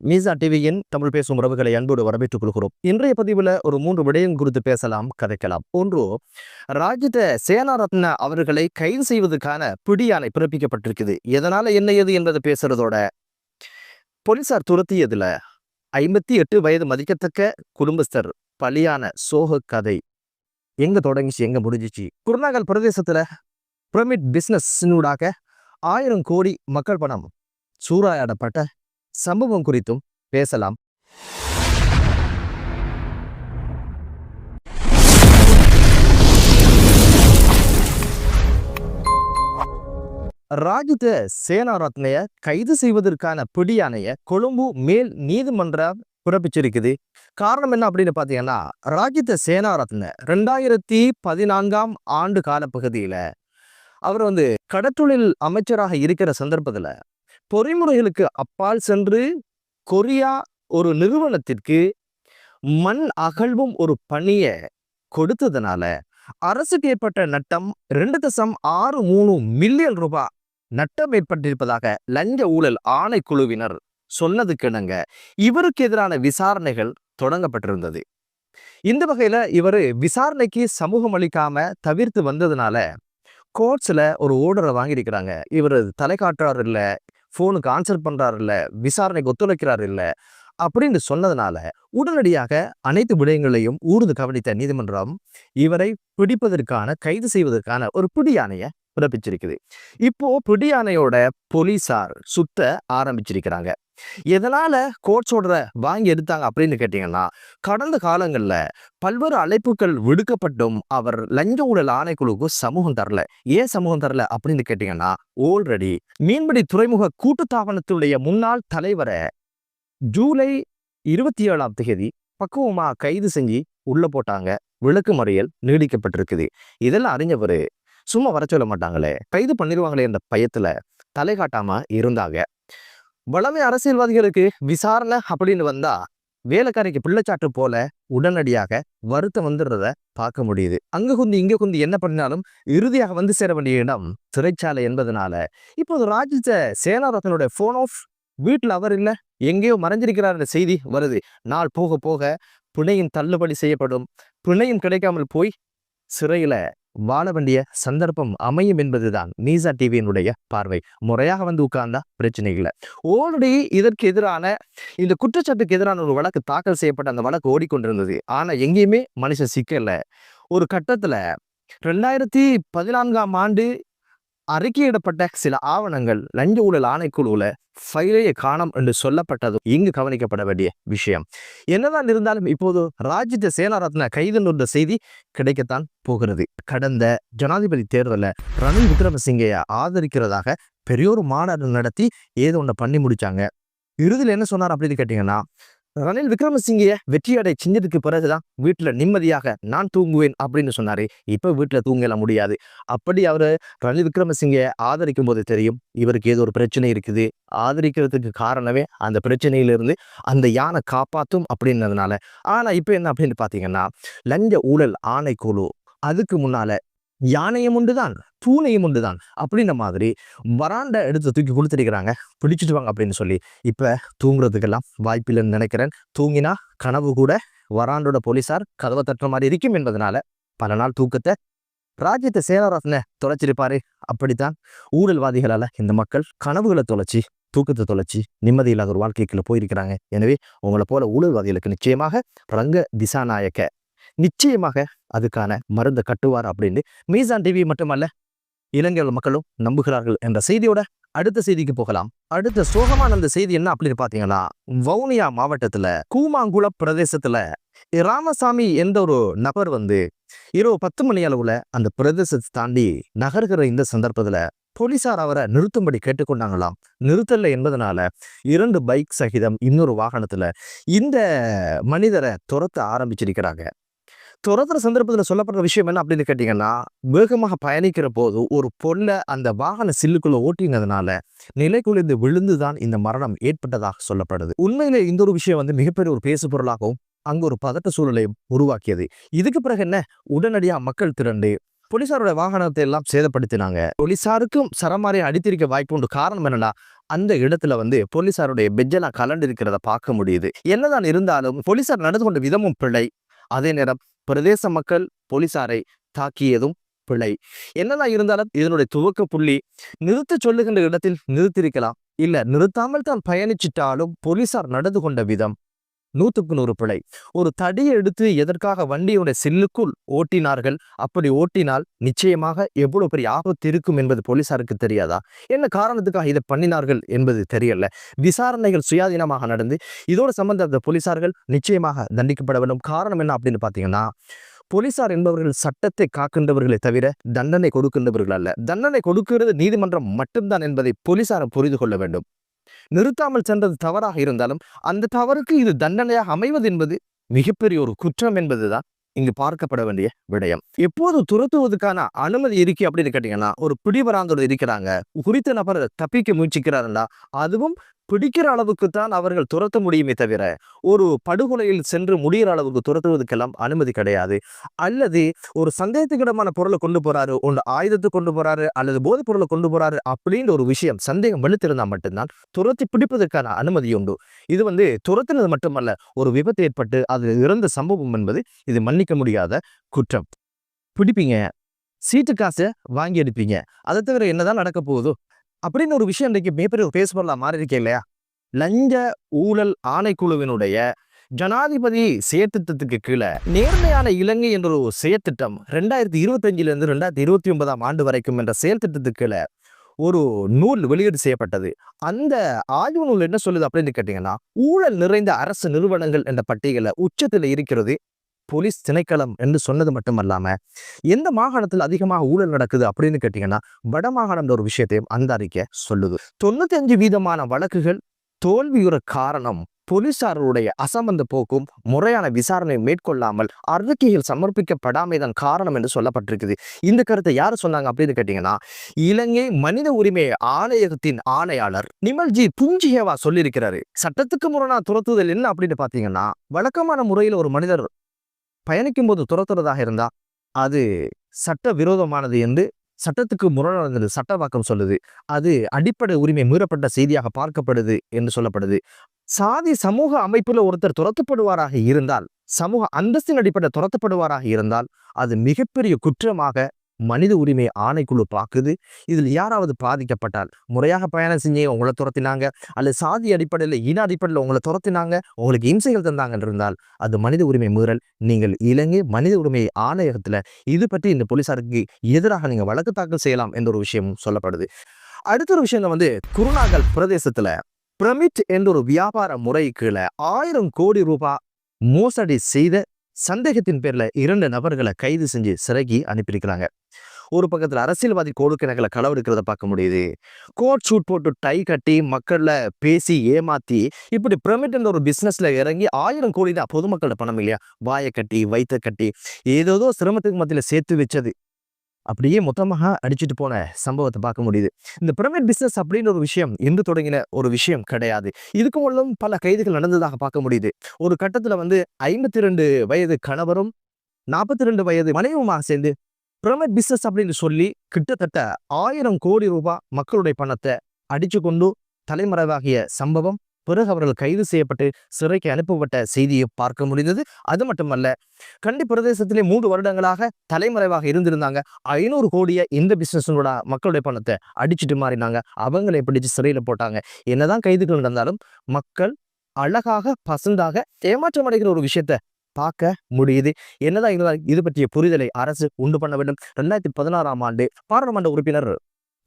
மீசா டிவியின் தமிழ் பேசும் உறவுகளை அன்போடு வரவேற்றுக் கொள்கிறோம். இன்றைய பதிவுல ஒரு மூன்று விடயம் குறித்து பேசலாம் கதைக்கலாம். ஒன்று ராஜித சேனாரத்ன அவர்களை கைது செய்வதற்கான பிடியானை பிறப்பிக்கப்பட்டிருக்குது. எதனால என்ன ஏது என்பதை பேசுறதோட போலீசார் துரத்தியதுல ஐம்பத்தி எட்டு வயது மதிக்கத்தக்க குடும்பஸ்தர் பலியான சோக கதை எங்க தொடங்கிச்சு எங்க முடிஞ்சிச்சு? குருநாகல் பிரதேசத்துல பிரமிட் பிசினஸ்னூடாக ஆயிரம் கோடி மக்கள் பணம் சூறாயாடப்பட்ட சம்பவம் குறித்தும் பேசலாம். ராஜித சேனாரத்னைய கைது செய்வதற்கான பிடியானைய கொழும்பு மேல் நீதிமன்றம் பிறப்பிச்சிருக்குது. காரணம் என்ன அப்படின்னு பார்த்தீங்கன்னா ராஜித சேனாரத்ன ரெண்டாயிரத்தி பதினான்காம் ஆண்டு காலப்பகுதியில அவர் வந்து கடற்றொழில் அமைச்சராக இருக்கிற சந்தர்ப்பத்துல பொறிமுறைகளுக்கு அப்பால் சென்று கொரியா ஒரு நிறுவனத்திற்கு மண் அகழ்வும் ஒரு பணியை கொடுத்ததுனால அரசுக்கு ஏற்பட்ட நட்டம் ரெண்டு தசம் ஆறு மூணு மில்லியன் ரூபாய் நட்டம் ஏற்பட்டிருப்பதாக லஞ்ச ஊழல் ஆணைக்குழுவினர் சொன்னதுக்கிணங்க இவருக்கு எதிரான விசாரணைகள் தொடங்கப்பட்டிருந்தது. இந்த வகையில இவர் விசாரணைக்கு சமூகம் அளிக்காம தவிர்த்து வந்ததுனால கோர்ட்ஸ்ல ஒரு ஓர்டரை வாங்கியிருக்கிறாங்க. இவர் தலை காட்டுறாரு இல்ல ஃபோனுக்கு ஆன்சர் பண்ணுறாரு இல்லை விசாரணைக்கு ஒத்துழைக்கிறாரு இல்லை அப்படின்னு சொன்னதுனால உடனடியாக அனைத்து விடயங்களையும் ஊர்ந்து கவனித்த நீதிமன்றம் இவரை பிடிப்பதற்கான கைது செய்வதற்கான ஒரு பிடியானையை பிறப்பிச்சிருக்குது. இப்போ பிடியானையோட போலீசார் சுத்த ஆரம்பிச்சிருக்கிறாங்க. எதனால கோட் சொல்ற வாங்கி எடுத்தாங்க அப்படின்னு கேட்டீங்கன்னா கடந்த காலங்கள்ல பல்வேறு அழைப்புகள் விடுக்கப்பட்டும் அவர் லஞ்ச ஊழல் ஆணைக்குழுவுக்கு சமூகம் தரல. ஏன் சமூகம் தரல அப்படின்னு கேட்டீங்கன்னா ஆல்ரெடி மீன்பிடி துறைமுக கூட்டுத்தாபனத்துடைய முன்னாள் தலைவரை ஜூலை இருபத்தி ஏழாம் தேதி பக்குவமா கைது செஞ்சு உள்ள போட்டாங்க. விளக்கு முறையில் நீடிக்கப்பட்டிருக்குது. இதெல்லாம் அறிஞ்சவர் சும்மா வர சொல்ல மாட்டாங்களே. கைது பண்ணிடுவாங்களே என்ற பயத்துல தலை காட்டாம இருந்தாங்க. வளமை அரசியல்வாதிகளுக்கு விசாரணை அப்படின்னு வந்தா வேலைக்காரிக்கு பிள்ளைச்சாட்டு போல உடனடியாக வருத்தம் வந்துடுறத பார்க்க முடியுது. அங்க குந்தி இங்க குந்தி என்ன பண்ணினாலும் இறுதியாக வந்து சேர வேண்டிய இடம் சிறைச்சாலை என்பதனால. இப்போது ராஜித சேனாரத்தனுடைய போன் ஆஃப் வீட்டில் அவர் இல்லை. எங்கேயோ மறைஞ்சிருக்கிறார் என்ற செய்தி வருது. நாள் போக போக பிணையும் தள்ளுபடி செய்யப்படும். பிணையும் கிடைக்காமல் போய் சிறையில வாழ வேண்டிய சந்தர்ப்பம் அமையும் என்பதுதான் நீசா டிவியினுடைய பார்வை. முறையாக வந்து உட்கார்ந்தா பிரச்சனை இல்லை. ஓல்ரெடி இதற்கு எதிரான இந்த குற்றச்சாட்டுக்கு எதிரான ஒரு வழக்கு தாக்கல் செய்யப்பட்ட அந்த வழக்கு ஓடிக்கொண்டிருந்தது. ஆனா எங்கேயுமே மனுஷன் சிக்கல ஒரு கட்டத்துல ரெண்டாயிரத்தி பதினான்காம் ஆண்டு அறிக்கையிடப்பட்ட சில ஆவணங்கள் லஞ்ச ஊழல் ஆணைக்குழுவில் ஃபைலையை காணம் என்று சொல்லப்பட்டது இங்கு கவனிக்கப்பட வேண்டிய விஷயம். என்னதான் இருந்தாலும் இப்போது ராஜித சேனாரத்ன கைது என்ற செய்தி கிடைக்கத்தான் போகிறது. கடந்த ஜனாதிபதி தேர்தலில் ரணில் விக்ரமசிங்கையை ஆதரிக்கிறதாக பெரியோர் மாநாடு நடத்தி ஏதோ ஒன்றை பண்ணி முடிச்சாங்க. இறுதியில் என்ன சொன்னார் அப்படின்னு கேட்டிங்கன்னா ரணில் விக்ரமசிங்கைய வெற்றியடை செஞ்சதுக்கு பிறகுதான் வீட்டுல நிம்மதியாக நான் தூங்குவேன் அப்படின்னு சொன்னாரு. இப்ப வீட்டுல தூங்கல முடியாது. அப்படி அவரு ரணில் விக்ரமசிங்கே ஆதரிக்கும் போது தெரியும் இவருக்கு ஏதோ ஒரு பிரச்சனை இருக்குது. ஆதரிக்கிறதுக்கு காரணமே அந்த பிரச்சனையிலிருந்து அந்த யானை காப்பாற்றும் அப்படின்னதுனால ஆனா இப்ப என்ன அப்படின்னு பாத்தீங்கன்னா லஞ்ச ஊழல் ஆணைக்குழு அதுக்கு முன்னால யானையும் உண்டுதான் பூனையும் உண்டுதான் அப்படின்ற மாதிரி வராண்டை எடுத்து தூக்கி கொடுத்துருக்கிறாங்க பிடிச்சிட்டு வாங்க அப்படின்னு சொல்லி இப்போ தூங்குறதுக்கெல்லாம் வாய்ப்பில்லைன்னு நினைக்கிறேன். தூங்கினா கனவு கூட வராண்டோட போலீசார் கதவை தட்டுற மாதிரி இருக்கும் என்பதனால பல நாள் தூக்கத்தை ராஜ்யத்தை சேனாரத்ன தொலைச்சிருப்பாரு அப்படித்தான் ஊழல்வாதிகளால் இந்த மக்கள் கனவுகளை தொலைச்சி தூக்கத்தை தொலைச்சி நிம்மதி இல்லாத ஒரு வாழ்க்கைக்குள்ள போயிருக்கிறாங்க. எனவே உங்களை போல ஊழல்வாதிகளுக்கு நிச்சயமாக ரங்க திசாநாயக்க நிச்சயமாக அதுக்கான மருந்து கட்டுவார் அப்படின்னு மீசான் டிவி மட்டுமல்ல இலங்கை மக்களும் நம்புகிறார்கள் என்ற செய்தியோட அடுத்த செய்திக்கு போகலாம். அடுத்த சோகமான அந்த செய்தி என்ன அப்படின்னு பாத்தீங்கன்னா வவுனியா மாவட்டத்துல கூமாங்குள பிரதேசத்துல ராமசாமி என்ற ஒரு நபர் வந்து இரவு பத்து மணி அளவுல அந்த பிரதேசத்தை தாண்டி நகர்கிற இந்த சந்தர்ப்பத்துல போலீசார் அவரை நிறுத்தும்படி கேட்டுக்கொண்டாங்களாம். நிறுத்தல என்பதனால இரண்டு பைக் சகிதம் இன்னொரு வாகனத்துல இந்த மனிதரை துரத்த ஆரம்பிச்சிருக்கிறாங்க. துரத்துற சந்தர்ப்பத்தில் சொல்லப்படுற விஷயம் என்ன அப்படின்னு கேட்டிங்கன்னா வேகமாக பயணிக்கிற போது ஒரு பொண்ணை அந்த வாகன சில்லுக்குள்ள ஓட்டினதுனால நிலைக்குழிந்து விழுந்து தான் இந்த மரணம் ஏற்பட்டதாக சொல்லப்படுது. உண்மையிலே இந்த ஒரு விஷயம் வந்து மிகப்பெரிய ஒரு பேசு பொருளாகவும் அங்கே ஒரு பதட்ட சூழலையும் உருவாக்கியது. இதுக்கு பிறகு என்ன? உடனடியாக மக்கள் திரண்டு போலீசாரோட வாகனத்தை எல்லாம் சேதப்படுத்தினாங்க. போலீசாருக்கும் சரமாரியை அடித்திருக்க வாய்ப்பு உண்டு காரணம் என்னன்னா அந்த இடத்துல வந்து போலீசாருடைய பெஜ்ஜெல்லாம் கலண்டு இருக்கிறத பார்க்க முடியுது. என்னதான் இருந்தாலும் போலீசார் நடந்து கொண்ட விதமும் பிழை. அதே நேரம் பிரதேச மக்கள் போலீசாரை தாக்கியதும் பிழை. என்னதான் இருந்தாலும் இதனுடைய துவக்க புள்ளி நிறுத்த சொல்லுகின்ற இடத்தில் நிறுத்திருக்கலாம் இல்ல நிறுத்தாமல் தான் பயணிச்சிட்டாலும் போலீசார் நடந்து கொண்ட விதம். நூற்றுக்கு நூறு பிழை. ஒரு தடியை எடுத்து எதற்காக வண்டியோட செல்லுக்குள் ஓட்டினார்கள்? அப்படி ஓட்டினால் நிச்சயமாக எவ்வளவு பெரிய ஆபத்து இருக்கும் என்பது போலீசாருக்கு தெரியாதா? என்ன காரணத்துக்காக இதை பண்ணினார்கள் என்பது தெரியல. விசாரணைகள் சுயாதீனமாக நடந்து இதோடு சம்பந்தப்பட்ட போலீசார்கள் நிச்சயமாக தண்டிக்கப்பட வேண்டும். காரணம் என்ன அப்படின்னு பார்த்தீங்கன்னா போலீசார் என்பவர்கள் சட்டத்தை காக்கின்றவர்களே தவிர தண்டனை கொடுக்கின்றவர்கள் அல்ல. தண்டனை கொடுக்கிறது நீதிமன்றம் மட்டும்தான் என்பதை போலீசாரை புரிந்து கொள்ள வேண்டும். நிறுத்தாமல் சென்றது தவறாக இருந்தாலும் அந்த தவறுக்கு இது தண்டனையாக அமைவது என்பது மிகப்பெரிய ஒரு குற்றம் என்பதுதான் இங்கு பார்க்கப்பட வேண்டிய விடயம். எப்போது துரத்துவதற்கான அனுமதி இருக்கு அப்படின்னு கேட்டீங்கன்னா ஒரு பிடிவராந்தோடு இருக்கிறாங்க. குறித்த நபர் தப்பிக்க முயற்சிக்கிறாருன்னா அதுவும் பிடிக்கிற அளவுக்கு தான் அவர்கள் துரத்த முடியுமே தவிர ஒரு படுகொலையில் சென்று முடிகிற அளவுக்கு துரத்துவதற்கெல்லாம் அனுமதி கிடையாது. அல்லது ஒரு சந்தேகத்துக்கிடமான பொருளை கொண்டு போறாரு ஒன்று ஆயுதத்தை கொண்டு போறாரு அல்லது போதைப் பொருளை கொண்டு போறாரு அப்படின்ற ஒரு விஷயம் சந்தேகம் வெளுத்திருந்தா மட்டும்தான் துரத்தி பிடிப்பதற்கான அனுமதி உண்டு. இது வந்து துரத்தினது மட்டுமல்ல ஒரு விபத்து ஏற்பட்டு அது இறந்த சம்பவம் என்பது இது மன்னிக்க முடியாத குற்றம். பிடிப்பீங்க. சீட்டு காசை வாங்கி எடுப்பீங்க. அதை தவிர என்னதான் நடக்க போகுதோ? அப்படின்னு ஒரு விஷயம் இன்றைக்கு மிகப்பெரிய பேசுபொருளாக மாறி இருக்கே இல்லையா? லஞ்ச ஊழல் ஆணைக்குழுவினுடைய ஜனாதிபதி செயற்திட்டத்துக்கு கீழே நேர்மையான இலங்கை என்ற ஒரு செயற்திட்டம் ரெண்டாயிரத்தி இருபத்தஞ்சில இருந்து ரெண்டாயிரத்தி இருபத்தி ஒன்பதாம் ஆண்டு வரைக்கும் என்ற செயற்திட்டத்துக்கு கீழே ஒரு நூல் வெளியீடு செய்யப்பட்டது. அந்த ஆய்வு நூல் என்ன சொல்லுது அப்படின்னு கேட்டீங்கன்னா ஊழல் நிறைந்த அரசு நிறுவனங்கள் என்ற பட்டியலை உச்சத்தில் இருக்கிறது. போலீஸ் திணைக்களம் என்று சொன்னது மட்டுமல்லாம எந்த மாகாணத்தில் அதிகமாக ஊழல் நடக்குது அப்படின்னு கேட்டீங்கன்னா வட மாகாணம்ன்ற ஒரு விஷயத்தையும் அந்த அறிக்கை சொல்லுது. தொண்ணூத்தி அஞ்சு வீதமான வழக்குகள் தோல்வியுற காரணம் போலீசாருடைய அசம்பந்த போக்கும் முறையான விசாரணை மேற்கொள்ளாமல் அறிக்கைகள் சமர்ப்பிக்கப்படாமைதான் காரணம் என்று சொல்லப்பட்டிருக்குது. இந்த கருத்தை யார் சொன்னாங்க அப்படின்னு கேட்டீங்கன்னா இலங்கை மனித உரிமை ஆணையகத்தின் ஆணையாளர் நிமல்ஜி புஞ்சிஹேவா சொல்லியிருக்கிறாரு. சட்டத்துக்கு முரணா துரத்துதல் என்ன அப்படின்னு பாத்தீங்கன்னா வழக்கமான முறையில் ஒரு மனிதர் பயணிக்கும் போது துரத்துறதாக இருந்தால் அது சட்ட விரோதமானது என்று சட்டத்துக்கு முரணானது சட்டவாக்கம் சொல்லுது. அது அடிப்படை உரிமை மீறப்பட்ட செய்தியாக பார்க்கப்படுது என்று சொல்லப்படுது. சாதி சமூக அமைப்பில் ஒருத்தர் துரத்தப்படுவாராக இருந்தால் சமூக அந்தஸ்தின் அடிப்படை துரத்தப்படுவாராக இருந்தால் அது மிகப்பெரிய குற்றமாக மனித உரிமை ஆணைக்குழு பார்க்குது. இதில் யாராவது பாதிக்கப்பட்டால் முறையாக பயணம் செஞ்சு உங்களை துரத்தினாங்க அல்லது சாதி அடிப்படையில் இன அடிப்படையில் உங்களை துரத்தினாங்க உங்களுக்கு இம்சைகள் தந்தாங்க இருந்தால் அது மனித உரிமை மீறல். நீங்கள் இலங்கை மனித உரிமை ஆணையகத்தில் இது பற்றி இந்த போலீசாருக்கு எதிராக நீங்கள் வழக்கு தாக்கல் செய்யலாம் என்ற ஒரு விஷயமும் சொல்லப்படுது. அடுத்த ஒரு விஷயம் வந்து குருநாகல் பிரதேசத்துல பிரமிட் என்ற ஒரு வியாபார முறை கீழே ஆயிரம் கோடி ரூபாய் மோசடி செய்த சந்தேகத்தின் பேர்ல இரண்டு நபர்களை கைது செஞ்சு சிறகி அனுப்பியிருக்கிறாங்க. ஒரு பக்கத்துல அரசியல்வாதி கோடுக்கிணங்களை களவெடுக்கிறத பார்க்க முடியுது. கோட் ஷூட் போட்டு டை கட்டி மக்களில் பேசி ஏமாத்தி இப்படி பிரமிட்ன்ற ஒரு பிசினஸ்ல இறங்கி ஆயிரம் கோடி தான் பொதுமக்களோட பணம் இல்லையா? வாயை கட்டி வயிற்ற கட்டி ஏதோதோ சிரமத்துக்கு மத்தியில சேர்த்து வச்சது. அப்படியே மொத்தமாக அடிச்சுட்டு போன சம்பவத்தை பார்க்க முடியுது. இந்த பிரமிட் பிசினஸ் அப்படின்னு ஒரு விஷயம் என்று தொடங்கின ஒரு விஷயம் கிடையாது. இதுக்கு முன்னும் பல கைதுகள் நடந்ததாக பார்க்க முடியுது. ஒரு கட்டத்துல வந்து ஐம்பத்தி ரெண்டு வயது கணவரும் நாற்பத்தி ரெண்டு வயது மனைவியுமாக சேர்ந்து பிரமிட் பிசினஸ் அப்படின்னு சொல்லி கிட்டத்தட்ட ஆயிரம் கோடி ரூபாய் மக்களுடைய பணத்தை அடிச்சு கொண்டு தலைமறைவாகிய சம்பவம். பிறகு அவர்கள் கைது செய்யப்பட்டு சிறைக்கு அனுப்பப்பட்ட செய்தியை பார்க்க முடிந்தது. அது மட்டுமல்ல கண்டி பிரதேசத்திலே மூன்று வருடங்களாக தலைமறைவாக இருந்திருந்தாங்க. ஐநூறு கோடியை இந்த பிசினஸோட மக்களுடைய பணத்தை அடிச்சுட்டு மாறினாங்க. அவங்களை பிடிச்சு சிறையில போட்டாங்க. என்னதான் கைதுகள் நடந்தாலும் மக்கள் அழகாக பசந்தாக ஏமாற்றம் அடைகிற ஒரு விஷயத்த பார்க்க முடியுது. என்னதான் இருந்தாலும் இது பற்றிய புரிதலை அரசு உண்டு பண்ண வேண்டும். ரெண்டாயிரத்தி பதினாறாம் ஆண்டு பாராளுமன்ற உறுப்பினர்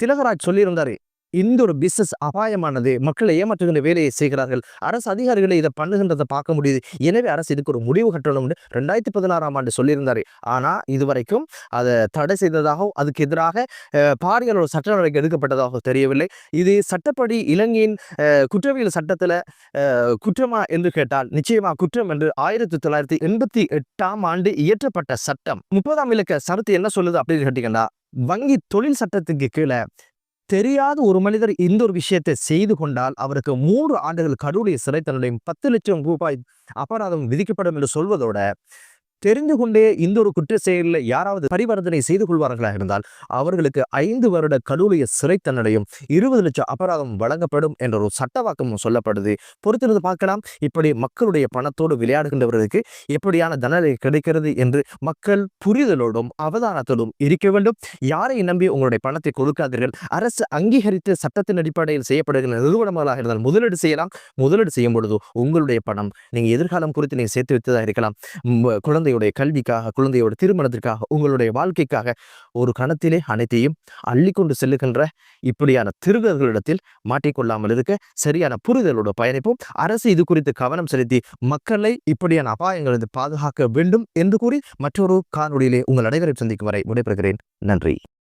திலகராஜ் சொல்லியிருந்தாரு இந்த ஒரு பிசினஸ் அபாயமானது மக்களை ஏமாற்றுகின்ற வேலையை செய்கிறார்கள். அரசு அதிகாரிகளை இதை பண்ணுகின்றதை பார்க்க முடியுது. எனவே அரசு இதுக்கு ஒரு முடிவு கட்டணும்னு ரெண்டாயிரத்தி பதினாறாம் ஆண்டு சொல்லியிருந்தார். ஆனால் இதுவரைக்கும் அதை தடை செய்ததாகவும் அதுக்கு எதிராக பாரியல் ஒரு சட்ட நடவடிக்கை எடுக்கப்பட்டதாக தெரியவில்லை. இது சட்டப்படி இலங்கையின் குற்றவியல் சட்டத்தில் குற்றமா என்று கேட்டால் நிச்சயமா குற்றம் என்று ஆயிரத்தி தொள்ளாயிரத்தி எண்பத்தி எட்டாம் ஆண்டு இயற்றப்பட்ட சட்டம். முப்பதாம் இலக்க சரத்து என்ன சொல்லுது அப்படின்னு கேட்டீங்கன்னா வங்கி தொழில் சட்டத்துக்கு கீழே தெரியாத ஒரு மனிதர் இந்த ஒரு விஷயத்தை செய்து கொண்டால் அவருக்கு மூன்று ஆண்டுகள் கடவுளுடைய சிறை தண்டனையும் பத்து லட்சம் ரூபாய் அபராதம் விதிக்கப்படும் என்று சொல்வதோட தெரிந்து கொண்டே இந்த ஒரு குற்ற செயலில் யாராவது பரிவர்த்தனை செய்து கொள்வார்களாக இருந்தால் அவர்களுக்கு ஐந்து வருட கடூழிய சிறை தண்டனையும் இருபது லட்சம் அபராதம் வழங்கப்படும் என்ற ஒரு சட்டவாக்கமும் சொல்லப்படுது. பொறுத்திருந்து பார்க்கலாம். இப்படி மக்களுடைய பணத்தோடு விளையாடுகின்றவர்களுக்கு எப்படியான தண்டனை கிடைக்கிறது என்று மக்கள் புரிதலோடும் அவதானத்தோடும் இருக்க வேண்டும். யாரை நம்பி உங்களுடைய பணத்தை கொடுக்காதீர்கள்? அரசு அங்கீகரித்து சட்டத்தின் அடிப்படையில் செய்யப்படுகிற நிறுவனங்களாக இருந்தால் முதலீடு செய்யலாம். முதலீடு செய்யும் பொழுது உங்களுடைய பணம் நீங்கள் எதிர்காலம் குறித்து நீங்கள் சேர்த்து வைத்ததாக இருக்கலாம். குழந்தை குழந்தையுடைய கல்விக்காக குழந்தையோட திருமணத்திற்காக உங்களுடைய வாழ்க்கைக்காக ஒரு கணத்திலே அனைத்தையும் அள்ளிக்கொண்டு செல்லுகின்ற இப்படியான திருடர்களிடத்தில் மாட்டிக்கொள்ளாமல் இருக்க சரியான புரிதலோட பயணிப்போம். அரசு இது குறித்து கவனம் செலுத்தி மக்களை இப்படியான அபாயங்களிலிருந்து பாதுகாக்க வேண்டும் என்று கூறி மற்றொரு காணொலியிலே உங்கள் அனைவரையும் சந்திக்கும் வரை விடைபெறுகிறேன். நன்றி.